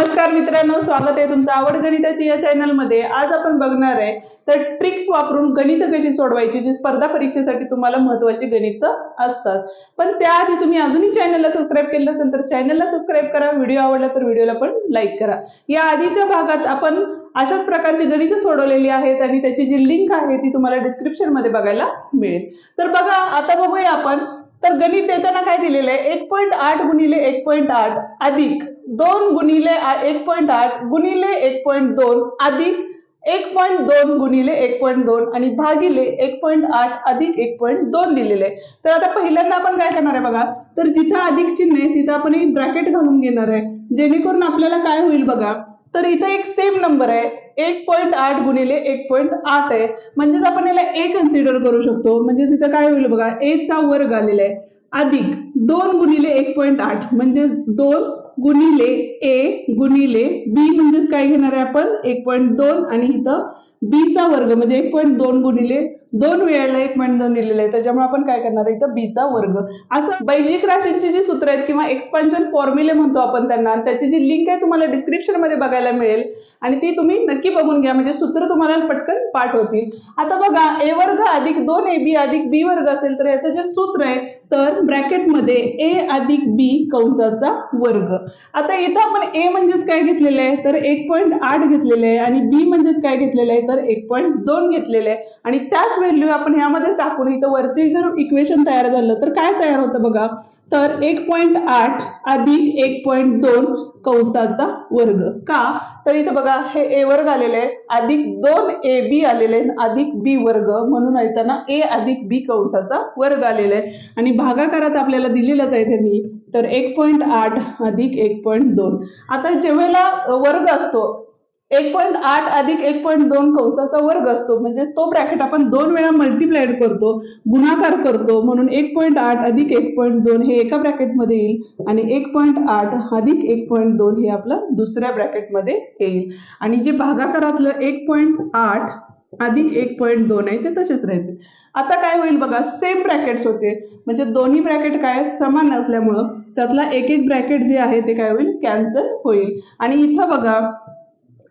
नमस्कार मित्रांनो स्वागत आहे तुमचं आवड गणिताची या चॅनलमध्ये. आज आपण बघणार आहे तर ट्रिक्स वापरून गणित कशी सोडवायची जी स्पर्धा परीक्षेसाठी तुम्हाला महत्वाची गणित असतात. पण त्याआधी तुम्ही अजूनही चॅनलला सबस्क्राईब केलं नसेल तर चॅनलला सबस्क्राईब करा. व्हिडिओ आवडला तर व्हिडिओला पण लाईक करा. या आधीच्या भागात आपण अशाच प्रकारची गणित सोडवलेली आहेत आणि त्याची जी लिंक आहे ती तुम्हाला डिस्क्रिप्शनमध्ये बघायला मिळेल. तर बघा आता बघूया आपण. तर गणित देताना काय दिलेलं आहे? एक पॉईंट आठ गुणिले एक पॉईंट आठ अधिक. दोन गुणिले एक पॉईंट आठ गुणिले एक पॉईंट दोन अधिक एक पॉईंट दोन गुणिले एक पॉईंट दोन आणि भागिले एक पॉईंट आठ अधिक एक पॉईंट दोन दिलेले आहे. तर आता पहिल्यांदा आपण काय करणार आहे बघा? तर जिथं अधिक चिन्ह आहे तिथं आपण एक ब्रॅकेट घालून घेणार आहे. जेणेकरून आपल्याला काय होईल बघा? तर इथं एक सेम नंबर आहे. एक पॉईंट आठ गुणिले एक पॉईंट आठ आहे. म्हणजेच आपण याला ए कन्सिडर करू शकतो. म्हणजे तिथं काय होईल बघा? एचा चा वर्ग आलेला आहे. अधिक दोन गुणिले एक पॉईंट आठ. म्हणजे दोन गुणिले ए गुणिले बी म्हणजेच काय घेणार आहे आपण? एक पॉईंट दोन आणि इथं बीचा वर्ग म्हणजे एक पॉईंट दोन गुणिले दोन वेळेला एक पॉईंट दोन दिलेलं आहे. त्याच्यामुळे आपण काय करणार आहे इथं? बीचा वर्ग. असं बैजिक राशींची जी सूत्र आहेत किंवा एक्सपान्शन फॉर्म्युले म्हणतो आपण त्यांना त्याची जी लिंक आहे तुम्हाला डिस्क्रिप्शनमध्ये बघायला मिळेल. आणि ती तुम्ही नक्की बघून घ्या म्हणजे सूत्र तुम्हाला पटकन पाठ होतील आता बघा ए वर्ग अधिक दोन ए बी अधिक बी वर्ग असेल तर याचं जे सूत्र आहे तर ब्रॅकेटमध्ये ए अधिक बी कंसाचा वर्ग. आता इथं आपण ए म्हणजेच काय घेतलेलं आहे? तर एक पॉईंट आठ घेतलेलं आहे आणि बी म्हणजेच काय घेतलेलं आहे? तर एक पॉईंट दोन घेतलेलं आहे. आणि त्याच व्हॅल्यू आपण ह्यामध्ये टाकून इथं वरचे जर इक्वेशन तयार झालं तर काय तयार होतं बघा? तर एक पॉईंट आठ अधिक एक पॉईंट दोन कंसाचा वर्ग. का? तर इथं बघा हे ए वर्ग आलेलं आहे. अधिक दोन ए बी आलेले आहेत अधिक बी वर्ग. म्हणून येताना ए अधिक बी कंसाचा वर्ग आलेला आहे. आणि भागाकारात आपल्याला दिलेलंच आहे त्यांनी. तर एक पॉईंट आठ अधिक एक पॉईंट दोन. आता जेव्हा वर्ग असतो एक पॉईंट आठ अधिक एक पॉईंट दोन कंसाचा वर्ग असतो. म्हणजे तो ब्रॅकेट आपण दोन वेळा मल्टिप्लाइड करतो गुणाकार करतो म्हणून एक पॉईंट आठ अधिक एक पॉईंट दोन हे एका ब्रॅकेटमध्ये येईल आणि एक पॉईंट आठ अधिक एक पॉईंट दोन हे आपलं दुसऱ्या ब्रॅकेटमध्ये येईल. आणि जे भागाकारातलं एक पॉईंट आठ अधिक एक पॉईंट दोन आहे ते तसेच राहते आता काय होईल बघा सेम ब्रॅकेट्स होते. म्हणजे दोन्ही ब्रॅकेट काय समान असल्यामुळं त्यातला एक एक ब्रॅकेट जे आहे ते काय होईल? कॅन्सल होईल. आणि इथं बघा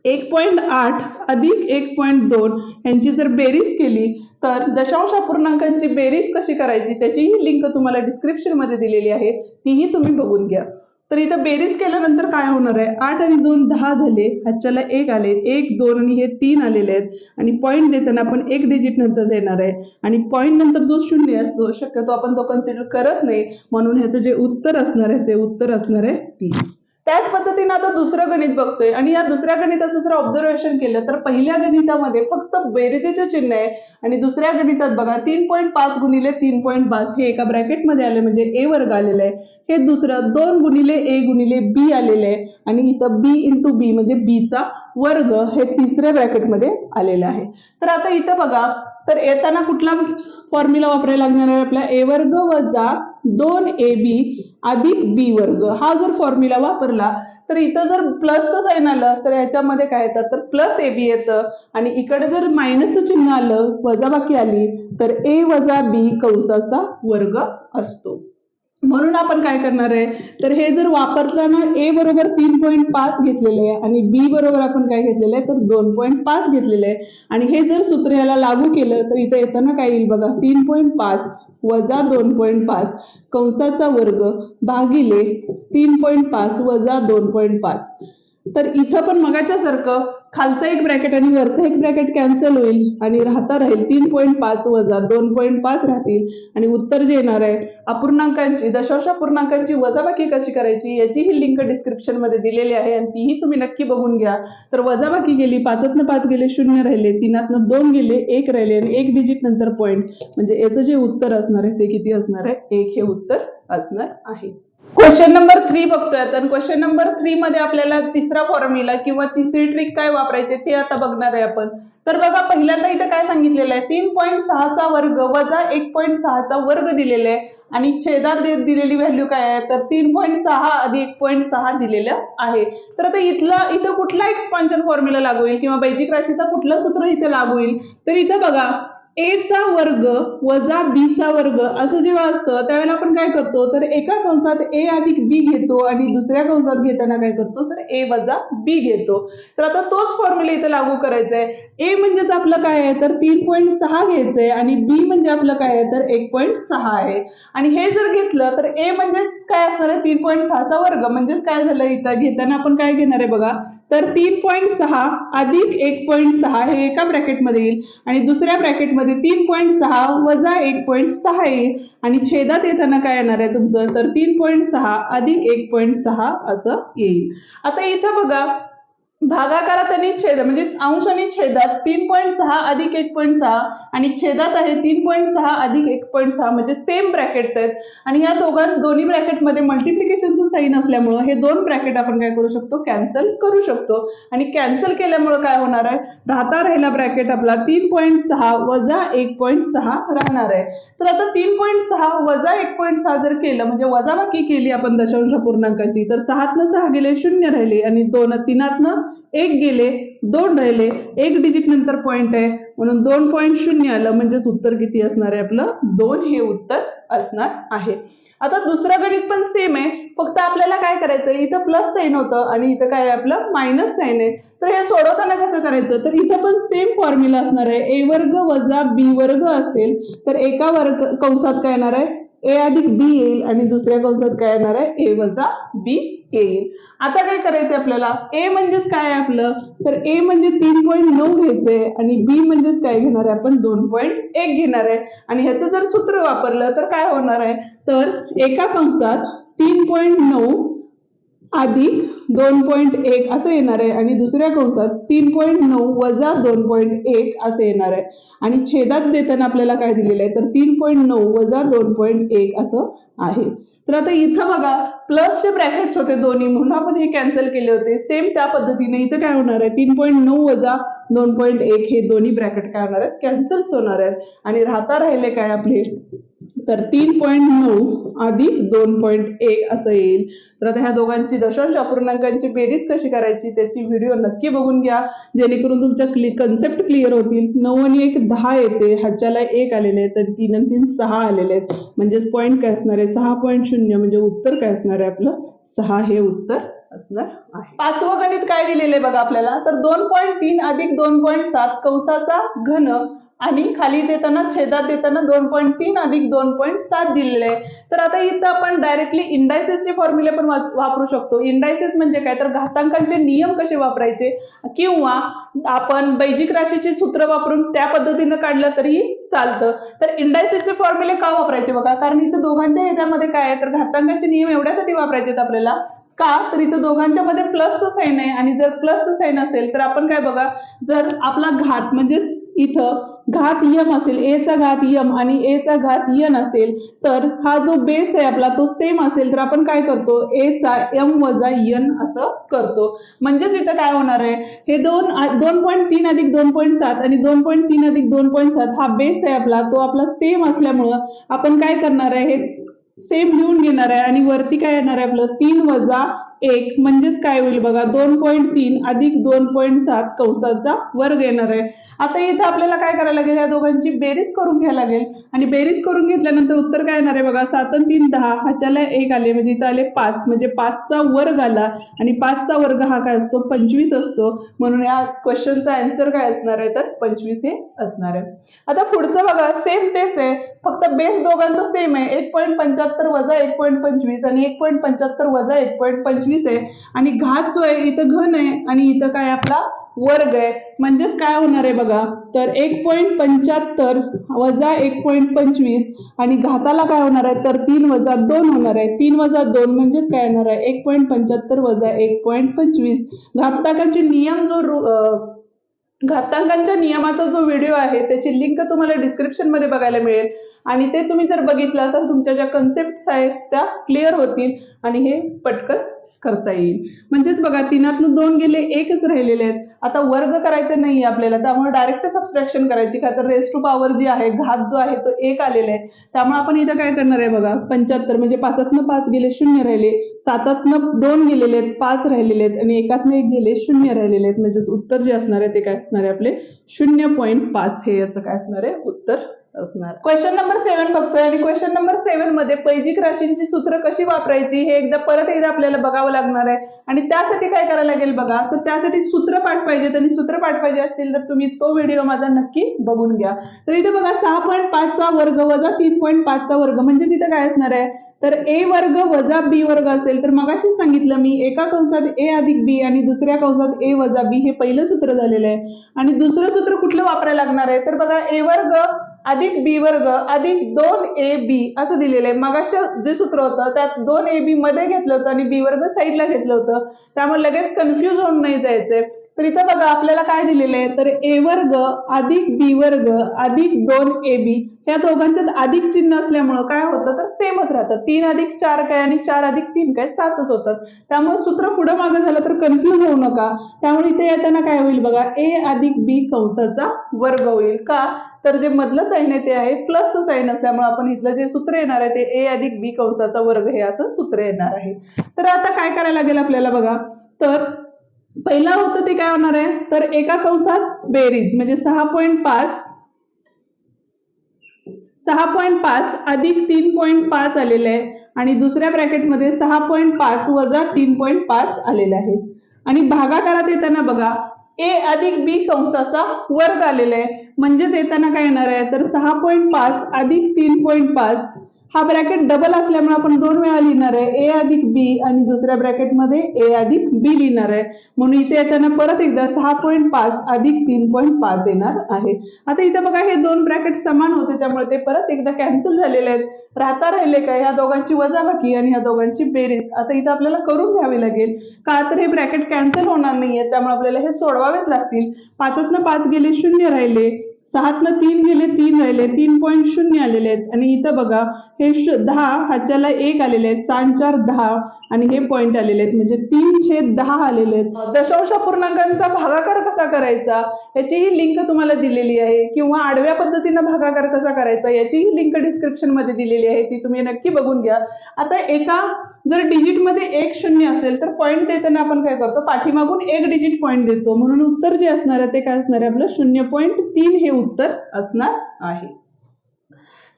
एक पॉईंट आठ अधिक एक पॉईंट दोन यांची जर बेरीज केली तर दशांश पूर्णांकांची बेरीज कशी करायची? त्याचीही लिंक तुम्हाला डिस्क्रिप्शनमध्ये दिलेली आहे. तीही तुम्ही बघून घ्या. तर इथं बेरीज केल्यानंतर काय होणार आहे? आठ आणि दोन दहा झाले. हातच्याला एक आले. एक दोन आणि हे तीन आलेले आहेत. आणि पॉईंट देताना आपण एक डिजिट नंतर देणार आहे. आणि पॉईंट नंतर जो शून्य असतो शक्यतो आपण तो कन्सिडर करत नाही. म्हणून ह्याचं जे उत्तर असणार आहे ते उत्तर असणार आहे तीन. त्याच पद्धतीने आता दुसरं गणित बघतोय. आणि या दुसऱ्या गणिताचं जर ऑब्झर्वेशन केलं तर पहिल्या गणितामध्ये फक्त बेरजेचे चिन्ह आहे. आणि दुसऱ्या गणितात बघा तीन पॉईंट पाच गुणिले तीन पॉईंट पाच हे एका ब्रॅकेटमध्ये आले म्हणजे ए वर्ग आलेलं आहे. हे दुसरं दोन गुणिले ए गुणिले बी आलेलं आहे. आणि इथं बी इंटू बी म्हणजे बीचा वर्ग हे तिसऱ्या ब्रॅकेटमध्ये आलेलं आहे. तर आता इथं बघा तर येताना कुठला फॉर्म्युला वापरायला लागणार आहे आपल्या ए वर्ग वजा दोन ए बी अधिक बी वर्ग. हा जर फॉर्म्युला वापरला तर इथं जर प्लसचं साईन आलं तर याच्यामध्ये काय येतं? तर प्लस ए बी येतं. आणि इकडे जर मायनसचं चिन्ह आलं वजाबाकी आली तर ए वजा बी कंसाचा वर्ग असतो. म्हणून आपण काय करणार आहे? तर हे जर वापरताना ए बरोबर तीन पॉईंट पाच घेतलेले आहे आणि बी बरोबर आपण काय घेतलेलं आहे? तर दोन पॉईंट पाच घेतलेलं आहे. आणि हे जर सूत्र याला लागू केलं तर इथं येताना काय येईल बघा? तीन पॉईंट पाच वजा दोन पॉईंट पाच कंसाचा वर्ग भागिले तीन पॉईंट पाच वजा दोन पॉईंट पाच. तर इथं पण मगाच्या सारखं खालचं एक ब्रॅकेट आणि वरचं एक ब्रॅकेट कॅन्सल होईल आणि राहता राहील तीन पॉईंट पाच वजा दोन पॉईंट पाच राहतील. आणि उत्तर जे येणार आहे अपूर्णांकांची दशांश पूर्णांकांची वजाबाकी कशी करायची याचीही लिंक डिस्क्रिप्शनमध्ये दिलेली आहे आणि तीही तुम्ही नक्की बघून घ्या. तर वजाबाकी गेली पाचातनं पाच गेले शून्य राहिले तीनातनं दोन गेले एक राहिले आणि एक डिजिट नंतर पॉईंट म्हणजे याचं जे उत्तर असणार आहे ते किती असणार आहे? एक हे उत्तर असणार आहे. क्वेश्चन नंबर थ्री बघतोय तर क्वेश्चन नंबर थ्री मध्ये आपल्याला तिसरा फॉर्म्युला किंवा तिसरी ट्रिक काय वापरायचे ते आता बघणार आहे आपण. तर बघा पहिल्यांदा इथं काय सांगितलेलं आहे? तीन पॉईंट सहाचा वर्ग वजा एक पॉईंट सहाचा वर्ग दिलेला आहे. आणि छेदात दिलेली व्हॅल्यू काय आहे? तर तीन पॉईंट सहा आधी एक पॉईंट सहा दिलेलं आहे. तर आता इथला इथं कुठला एक्सपान्शन फॉर्म्युला लागू होईल? किंवा बैजिक राशीचा कुठलं सूत्र इथे लागू होईल? तर इथं बघा ए चा वर्ग वजा बी चा वर्ग असं जेव्हा असतं त्यावेळेला आपण काय करतो? तर एका कंसात ए अधिक बी घेतो आणि दुसऱ्या कंसात घेताना काय करतो? तर ए वजा बी घेतो. तर आता तोच फॉर्म्युला इथं लागू करायचा आहे ए म्हणजेच आपलं काय आहे? तर तीन पॉईंट सहा घ्यायचं आहे आणि बी म्हणजे आपलं काय आहे? तर एक पॉईंट सहा आहे. आणि हे जर घेतलं तर ए म्हणजेच काय असणार आहे? तीन पॉईंट सहाचा वर्ग. म्हणजेच काय झालं इथं? घेताना आपण काय घेणार आहे बघा? तर तीन पॉईंट सहा अधिक एक पॉईंट सहा हे एका ब्रॅकेटमध्ये येईल. आणि दुसऱ्या ब्रॅकेटमध्ये तीन पॉईंट सहा वजा एक पॉईंट सहा येईल. आणि छेदात येताना काय येणार आहे तुमचं? तर तीन पॉईंट सहा अधिक एक पॉईंट सहा असं येईल. आता इथं बघा भागाकारात आणि छेद म्हणजे अंश आणि छेदात तीन पॉईंट सहा अधिक एक पॉईंट सहा आणि छेदात आहे तीन पॉईंट सहा अधिक एक पॉईंट सहा म्हणजे सेम ब्रॅकेट्स आहेत. आणि या दोघां दोन्ही ब्रॅकेटमध्ये मल्टिप्लिकेशनचं साईन असल्यामुळं हे दोन ब्रॅकेट आपण काय करू शकतो? कॅन्सल करू शकतो. आणि कॅन्सल केल्यामुळं काय होणार आहे? राहता राहिला ब्रॅकेट आपला तीन पॉईंट सहा वजा एक पॉईंट सहा राहणार आहे. तर आता तीन पॉईंट सहा वजा एक पॉईंट सहा जर केलं म्हणजे वजाबाकी केली आपण दशांश पूर्णांकाची तर सहातनं सहा गेले शून्य राहिले आणि दोन तीनातनं एक गेले दोन राहिले एक डिजिट नंतर पॉईंट आहे. म्हणून दोन पॉईंट शून्य आलं म्हणजेच उत्तर किती असणार आहे आपलं? दोन हे उत्तर असणार आहे. आता दुसरं गणित पण सेम आहे. फक्त आपल्याला काय करायचं इथं प्लस साईन होतं आणि इथं काय आपलं? मायनस साईन आहे. तर हे सोडवताना कसं करायचं? तर इथं पण सेम फॉर्म्युला असणार आहे. ए वर्ग वजा बी वर्ग असेल तर एका वर्ग कंसात काय येणार आहे? ए अधिक बी येईल आणि दुसऱ्या कंसात काय येणार आहे? ए वजा बी येईल. आता काय करायचं आपल्याला? ए म्हणजेच काय आहे आपलं? तर ए म्हणजे तीन पॉईंट नऊ घ्यायचंय आणि बी म्हणजेच काय घेणार आहे आपण? दोन पॉईंट एक घेणार आहे. आणि ह्याचं जर सूत्र वापरलं तर काय होणार आहे? तर एका कंसात तीन पॉईंट नऊ अधिक दोन पॉईंट एक असं येणार आहे. आणि दुसऱ्या कंसात तीन पॉईंट नऊ वजा दोन पॉईंट एक असं येणार आहे. आणि छेदात देताना आपल्याला काय दिलेलं आहे? तर तीन पॉईंट नऊ वजा दोन पॉईंट एक असं आहे. तर आता इथं बघा प्लसचे ब्रॅकेट्स होते दोन्ही म्हणून आपण हे कॅन्सल केले होते. सेम त्या पद्धतीने इथं काय होणार आहे? तीन पॉईंट नऊ वजा दोन पॉईंट एक हे दोन्ही ब्रॅकेट काय होणार आहेत? कॅन्सल्स होणार आहेत. आणि राहता राहिले काय आपले? तर तीन पॉईंट नऊ अधिक दोन पॉईंट एक असं येईल. तर आता ह्या दोघांची दशांश अपूर्णांकांची बेरीज कशी करायची त्याची व्हिडिओ नक्की बघून घ्या. जेणेकरून तुमच्या क्लि कन्सेप्ट क्लिअर होतील. नऊ आणि एक दहा येते. ह्याच्याला एक आलेले आहे तर तीन आणि तीन सहा आलेले आहेत. म्हणजेच पॉईंट काय असणार आहे? सहा पॉईंट शून्य म्हणजे उत्तर काय असणार आहे आपलं? सहा हे उत्तर असणार आहे. पाचवं गणित काय दिलेलं आहे बघा आपल्याला? तर दोन पॉईंट तीन अधिक दोन पॉईंट सात. कंसाचा घन आणि खाली देताना छेदात देताना दोन पॉईंट तीन अधिक दोन पॉईंट सात दिलेले आहे. तर आता इथं आपण डायरेक्टली इंडायसेसचे फॉर्म्युले पण वापरू शकतो. इंडायसेस म्हणजे काय? तर घातांकांचे नियम कसे वापरायचे? किंवा आपण बैजिक राशीचे सूत्र वापरून त्या पद्धतीनं काढलं तरीही चालतं. तर इंडायसेसचे फॉर्म्युले का वापरायचे बघा? कारण इथं दोघांच्या ह्याच्यामध्ये काय आहे? तर घातांकांचे नियम एवढ्यासाठी वापरायचे आहेत आपल्याला. का? तर इथं दोघांच्या मध्ये प्लसचं साईन आहे. आणि जर प्लसचं साईन असेल तर आपण काय बघा? जर आपला घात म्हणजेच इथं घात यम असेल ए चा घात यम आणि ए चा घात यन असेल तर हा जो बेस आहे आपला तो सेम असेल तर आपण काय करतो? ए चा यम वजा यन असं करतो. म्हणजेच इथं काय होणार आहे? हे दोन दोन पॉईंट तीन अधिक दोन पॉईंट सात आणि दोन पॉईंट तीन अधिक दोन पॉईंट सात हा बेस आहे आपला तो आपला सेम असल्यामुळं आपण काय करणार आहे? हे सेम लिहून घेणार आहे आणि वरती काय येणार आहे आपलं? तीन वजा एक. म्हणजेच काय होईल बघा? दोन पॉईंट तीन अधिक दोन पॉईंट सात कंसाचा वर्ग येणार आहे. आता इथं आपल्याला काय करायला लागेल? या दोघांची बेरीज करून घ्यायला लागेल. आणि बेरीज करून घेतल्यानंतर उत्तर काय येणार आहे बघा? सात आणि तीन दहा. ह्याच्याला एक आले. म्हणजे इथं आले पाच. म्हणजे पाचचा वर्ग आला. आणि पाचचा वर्ग हा काय असतो? पंचवीस असतो. म्हणून या क्वेश्चनचा आन्सर काय असणार आहे? तर पंचवीस हे असणार आहे. आता पुढचं बघा. सेम तेच आहे. फक्त बेस दोघांचं सेम आहे. एक पॉईंट पंच्याहत्तर वजा एक पॉईंट पंचवीस आणि एक पॉईंट पंच्याहत्तर वजा एक पॉईंट पंचवीस. आहे. आणि घात जो आहे इथं घन आहे आणि इथं काय आपला वर्ग आहे. म्हणजेच काय होणार आहे बघा? तर एक पॉईंट पंच्याहत्तर वजा एक पॉईंट पंचवीस आणि घाताला काय होणार आहे? तर तीन वजा दोन होणार आहे. तीन वजा दोन म्हणजेच काय होणार आहे? एक पॉईंट पंच्याहत्तर वजा एक पॉईंट पंचवीस. घाताकाचे नियम जो रू- घातांकांच्या नियमाचा जो व्हिडिओ आहे त्याची लिंक तुम्हाला डिस्क्रिप्शनमध्ये बघायला मिळेल. आणि ते तुम्ही जर बघितलं तर तुमच्या ज्या कन्सेप्ट आहेत त्या क्लिअर होतील. आणि हे पटकन करता येईल. म्हणजेच बघा तीनातून दोन गेले एकच राहिलेले आहेत. आता वर्ग करायचे नाही आपल्याला त्यामुळे डायरेक्ट सबस्ट्रॅक्शन करायची. का तर रेस टू पॉवर जी आहे घात जो आहे तो एक आलेला आहे. त्यामुळे आपण इथं काय करणार आहे बघा पंच्याहत्तर म्हणजे पाचातनं पाच गेले शून्य राहिले. सातातनं दोन गेलेले आहेत पाच राहिलेले आहेत. आणि एकातनं एक गेले शून्य राहिलेले आहेत. म्हणजेच उत्तर जे असणार आहे ते काय असणार आहे आपले? शून्य पॉईंट पाच. हे याचं काय असणार आहे? उत्तर असणार. क्वेश्चन नंबर सेव्हन बघतोय आणि क्वेश्चन नंबर सेव्हनमध्ये पैजिक राशींची सूत्र कशी वापरायची हे एकदा परत एकदा आपल्याला बघावं लागणार आहे. आणि त्यासाठी काय करायला लागेल बघा तर त्यासाठी सूत्र पाठ पाहिजेत आणि सूत्र पाठ पाहिजे असतील तर तुम्ही तो व्हिडिओ माझा नक्की बघून घ्या. तर इथे बघा सहा पॉईंट पाचचा वर्ग वजा तीन पॉईंट पाचचा वर्ग म्हणजे तिथं काय असणार आहे? तर ए वर्ग वजा बी वर्ग असेल तर मगाशीच सांगितलं मी एका कंसात ए अधिक बी आणि दुसऱ्या कंसात ए वजा बी हे पहिलं सूत्र झालेलं आहे. आणि दुसरं सूत्र कुठलं वापरायला लागणार आहे? तर बघा ए वर्ग अधिक बी वर्ग अधिक दोन ए बी असं दिलेलं आहे. मगाशी जे सूत्र होतं त्यात दोन ए बी मध्ये घेतलं होतं आणि बी वर्ग साईडला घेतलं होतं. त्यामुळे लगेच कन्फ्यूज होऊन नाही जायचंय. तर इथं बघा आपल्याला काय दिलेलं आहे? तर ए वर्ग अधिक बी वर्ग अधिक दोन ए बी या दोघांच्यात अधिक चिन्ह असल्यामुळं काय होतं? तर सेमच राहतं. तीन अधिक चार काय आणि चार अधिक तीन काय? सातच होतात त्यामुळे सूत्र पुढं मागं झालं तर कन्फ्यूज होऊ नका. त्यामुळे इथे येताना काय होईल बघा? ए अधिक बी कंसाचा वर्ग होईल का? तर जे मधलं साईन आहे ते आहे प्लस साईन असल्यामुळे आपण इथलं जे सूत्र येणार आहे ते ए अधिक बी कंसाचा वर्ग हे असं सूत्र येणार आहे. तर आता काय करायला लागेल आपल्याला बघा? तर पहिला होतं ते काय होणार आहे? तर एका कंसात बेरीज म्हणजे सहा पॉईंट पाच सहा पॉईंट पाच अधिक तीन पॉईंट पाच आलेलं आहे. आणि दुसऱ्या ब्रॅकेटमध्ये सहा पॉईंट पाच वजा तीन पॉईंट पाच आलेलं आहे. आणि भागाकारात येताना बघा ए अधिक बी कंसाचा वर्ग आलेला आहे. म्हणजेच येताना काय येणार आहे? तर सहा पॉईंट पाच अधिक तीन पॉईंट पाच हा ब्रॅकेट डबल असल्यामुळे आपण दोन वेळा लिहिणार आहे. ए अधिक बी आणि दुसऱ्या ब्रॅकेटमध्ये ए अधिक बी लिहिणार आहे. म्हणून इथे येताना परत एकदा सहा पॉईंट पाच अधिक तीन पॉईंट पाच येणार आहे. आता इथे बघा हे दोन ब्रॅकेट समान होते त्यामुळे ते परत एकदा कॅन्सल झालेले आहेत. राहता राहिले काय ह्या दोघांची वजाबाकी आणि ह्या दोघांची बेरीज. आता इथं आपल्याला करून घ्यावी लागेल. का तर हे ब्रॅकेट कॅन्सल होणार नाहीये त्यामुळे आपल्याला हे सोडवावेच लागतील. पाचातनं पाच गेले शून्य राहिले. सहातनं तीन गेले तीन राहिले तीन पॉईंट शून्य आलेले आहेत. आणि इथं बघा हे श दहा ह्याच्याला एक आलेले आहेत साठ चार दहा. आणि हे पॉईंट आलेले आहेत. म्हणजे तीनशे दहा आलेले आहेत. दशांश पूर्णांकांचा भागाकार कसा करायचा? याचीही लिंक तुम्हाला दिलेली आहे. किंवा आडव्या पद्धतीनं भागाकार कसा करायचा? याचीही लिंक डिस्क्रिप्शनमध्ये दिलेली आहे. ती तुम्ही नक्की बघून घ्या. आता एका जर डिजिटमध्ये एक शून्य असेल तर पॉईंट देताना आपण काय करतो? पाठीमागून एक डिजिट पॉईंट देतो. म्हणून उत्तर जे असणार आहे ते काय असणार आहे? आपलं शून्य पॉईंट तीन हे उत्तर असणार आहे.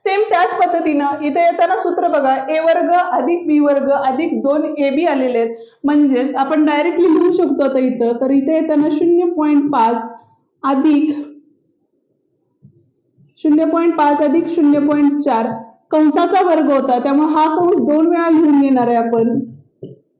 सेम त्याच पद्धतीनं इथे येताना सूत्र बघा. ए वर्ग अधिक बी वर्ग अधिक दोन ए बी आलेले आहेत. म्हणजेच आपण डायरेक्टली लिहू शकतो आता इथं. तर इथे येताना शून्य पॉईंट पाच अधिक शून्य पॉईंट पाच अधिक शून्य पॉईंट चार. कंसाचा वर्ग होता त्यामुळे हा कंस दोन वेळा लिहून घेणार आहे आपण.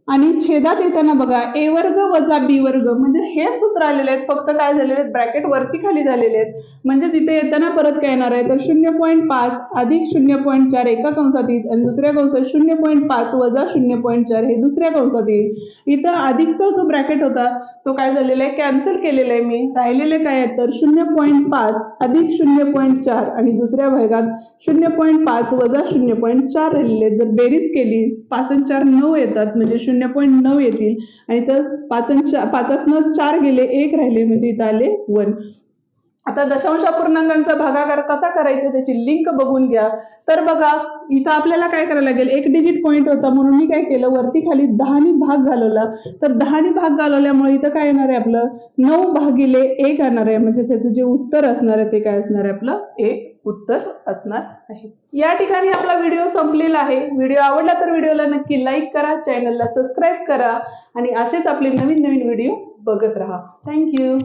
आणि छेदात येताना बघा ए वर्ग वजा बी वर्ग म्हणजे हे सूत्र आलेले आहेत फक्त काय झालेले आहेत ब्रॅकेट वरती खाली झालेले आहेत. म्हणजे तिथे येताना परत काय येणार आहे तर शून्य पॉईंट पाच अधिक शून्य पॉईंट चार एका कंसात येईल आणि दुसऱ्या कंसात शून्य पॉईंट पाच वजा शून्य पॉईंट चार हे दुसऱ्या कंसात येईल. इथं अधिकचा जो ब्रॅकेट होता तो काय झालेला आहे कॅन्सल केलेला आहे मी. राहिलेले काय आहेत तर शून्य पॉईंट पाच अधिक शून्य पॉईंट चार आणि दुसऱ्या भागात शून्य पॉईंट पाच वजा शून्य पॉईंट चार राहिलेले आहेत. जर बेरीज केली पाच आणि चार नऊ येतात म्हणजे शून्य पॉईंट नऊ येतील आणि तर पाच न चार पाचातनं चार गेले एक राहिले म्हणजे इथं आले वन. आता दशांश पूर्णांकांचा भागाकार कसा करायचा त्याची लिंक बघून घ्या. तर बघा इथं आपल्याला काय करायला लागेल? एक डिजिट पॉईंट होता म्हणून मी काय केलं वरती खाली दहानी भाग घालवला. तर दहानी भाग घालवल्यामुळे इथं काय येणार आहे आपलं? नऊ भागिले एक येणार आहे. म्हणजे त्याचं जे उत्तर असणार आहे ते काय असणार आहे आपलं? एक. उत्तर असणार आहे. या ठिकाणी आपला व्हिडिओ संपलेला आहे. व्हिडिओ आवडला तर व्हिडिओला नक्की लाईक करा चॅनलला सबस्क्राईब करा आणि असेच आपले नवीन नवीन व्हिडिओ बघत राहा. थँक्यू